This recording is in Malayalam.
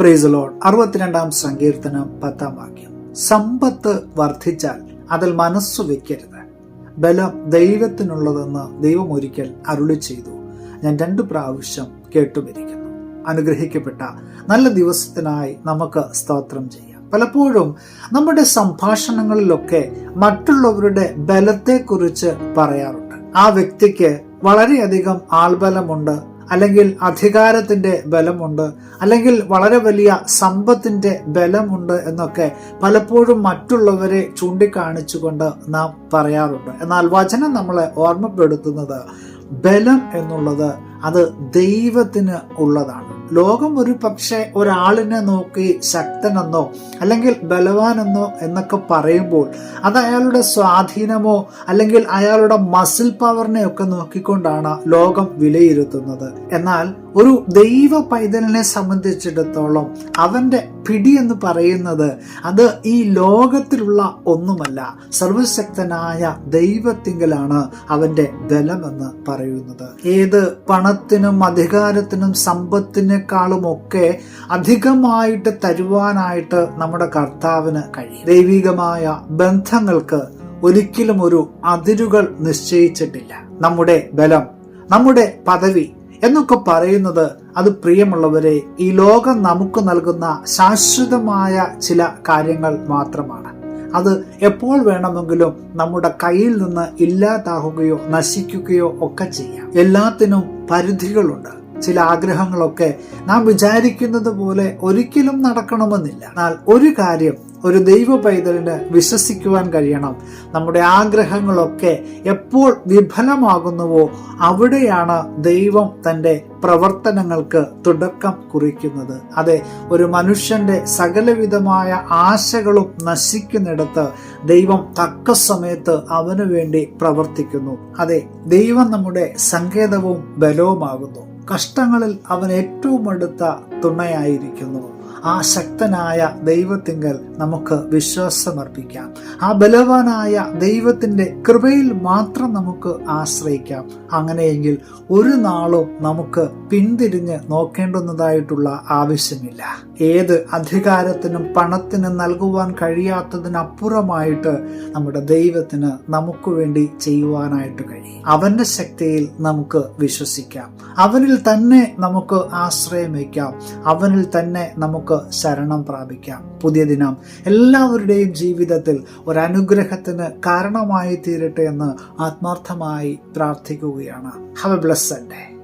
പ്രൈസലോൺ അറുപത്തിരണ്ടാം സങ്കീർത്തനം പത്താം വാക്യം. സമ്പത്ത് വർദ്ധിച്ചാൽ അതിൽ മനസ്സു വെക്കരുത്. ബലം ദൈവത്തിനുള്ളതെന്ന് ദൈവം ഒരിക്കൽ അരുളി ചെയ്തു. ഞാൻ രണ്ടു പ്രാവശ്യം കേട്ടുമിരിക്കുന്നു. അനുഗ്രഹിക്കപ്പെട്ട നല്ല ദിവസത്തിനായി നമുക്ക് സ്തോത്രം ചെയ്യാം. പലപ്പോഴും നമ്മുടെ സംഭാഷണങ്ങളിലൊക്കെ മറ്റുള്ളവരുടെ ബലത്തെക്കുറിച്ച് പറയാറുണ്ട്. ആ വ്യക്തിക്ക് വളരെയധികം ആൾബലമുണ്ട്. അല്ലെങ്കിൽ അധികാരത്തിന്റെ ബലമുണ്ട് അല്ലെങ്കിൽ വളരെ വലിയ സമ്പത്തിന്റെ ബലമുണ്ട് എന്നൊക്കെ പലപ്പോഴും മറ്റുള്ളവരെ ചൂണ്ടിക്കാണിച്ചുകൊണ്ട് നാം പറയാറുണ്ട്. എന്നാൽ വചനം നമ്മളെ ഓർമ്മപ്പെടുത്തുന്നത് ബലം എന്നുള്ളത് അത് ദൈവത്തിന് ഉള്ളതാണ്. ലോകം ഒരു പക്ഷേ ഒരാളിനെ നോക്കി ശക്തനെന്നോ അല്ലെങ്കിൽ ബലവാനെന്നോ എന്നൊക്കെ പറയുമ്പോൾ അത് അയാളുടെ സ്വാധീനമോ അല്ലെങ്കിൽ അയാളുടെ മസിൽ പവറിനെ ഒക്കെ നോക്കിക്കൊണ്ടാണ് ലോകം വിലയിരുത്തുന്നത്. എന്നാൽ ഒരു ദൈവ പൈതലിനെ സംബന്ധിച്ചിടത്തോളം അവന്റെ പിടി എന്ന് പറയുന്നത് അത് ഈ ലോകത്തിലുള്ള ഒന്നുമല്ല. സർവശക്തനായ ദൈവത്തിങ്കലാണ് അവന്റെ ബലമെന്ന് പറയുന്നത്. ഏത് പണത്തിനും അധികാരത്തിനും സമ്പത്തിനേക്കാളും ഒക്കെ അധികമായിട്ട് തരുവാനായിട്ട് നമ്മുടെ കർത്താവിന് കഴിയും. ദൈവികമായ ബന്ധങ്ങൾക്ക് ഒരിക്കലും ഒരു അതിരുകൾ നിശ്ചയിച്ചിട്ടില്ല. നമ്മുടെ ബലം നമ്മുടെ പദവി എന്നൊക്കെ പറയുന്നത് അത് പ്രിയമുള്ളവരെ ഈ ലോകം നമുക്ക് നൽകുന്ന ശാശ്വതമായ ചില കാര്യങ്ങൾ മാത്രമാണ്. അത് എപ്പോൾ വേണമെങ്കിലും നമ്മുടെ കയ്യിൽ നിന്ന് ഇല്ലാതാകുകയോ നശിക്കുകയോ ഒക്കെ ചെയ്യാം. എല്ലാത്തിനും പരിധികളുണ്ട്. ചില ആഗ്രഹങ്ങളൊക്കെ നാം വിചാരിക്കുന്നത് പോലെ ഒരിക്കലും നടക്കണമെന്നില്ല. എന്നാൽ ഒരു കാര്യം ഒരു ദൈവ പൈതലിന് വിശ്വസിക്കുവാൻ കഴിയണം. നമ്മുടെ ആഗ്രഹങ്ങളൊക്കെ എപ്പോൾ വിഫലമാകുന്നുവോ അവിടെയാണ് ദൈവം തന്റെ പ്രവർത്തനങ്ങൾക്ക് തുടക്കം കുറിക്കുന്നത്. അതെ ഒരു മനുഷ്യന്റെ സകലവിധമായ ആശകളും നശിക്കുന്നിടത്ത് ദൈവം തക്ക സമയത്ത് അവനു വേണ്ടി പ്രവർത്തിക്കുന്നു. അതെ ദൈവം നമ്മുടെ സങ്കേതവും ബലവുമാകുന്നു. കഷ്ടങ്ങളിൽ അവൻ ഏറ്റവും അടുത്ത തുണയായിരിക്കുന്നു. ആ ശക്തനായ ദൈവത്തിങ്കൽ നമുക്ക് വിശ്വാസമർപ്പിക്കാം. ആ ബലവാനായ ദൈവത്തിന്റെ കൃപയിൽ മാത്രം നമുക്ക് ആശ്രയിക്കാം. അങ്ങനെയെങ്കിൽ ഒരു നാളും നമുക്ക് പിന്തിരിഞ്ഞ് നോക്കേണ്ടുന്നതായിട്ടുള്ള ആവശ്യമില്ല. ഏത് അധികാരത്തിനും പണത്തിനും നൽകുവാൻ കഴിയാത്തതിനപ്പുറമായിട്ട് നമ്മുടെ ദൈവത്തിന് നമുക്ക് വേണ്ടി ചെയ്യുവാനായിട്ട് കഴിയും. അവന്റെ ശക്തിയിൽ നമുക്ക് വിശ്വസിക്കാം. അവനിൽ തന്നെ നമുക്ക് ആശ്രയം വയ്ക്കാം. അവനിൽ തന്നെ നമുക്ക് ശരണം പ്രാപിക്കാം. പുതിയ ദിനം എല്ലാവരുടെയും ജീവിതത്തിൽ ഒരനുഗ്രഹത്തിന് കാരണമായി തീരട്ടെ എന്ന് ആത്മാർത്ഥമായി പ്രാർത്ഥിക്കുകയാണ്. Have A day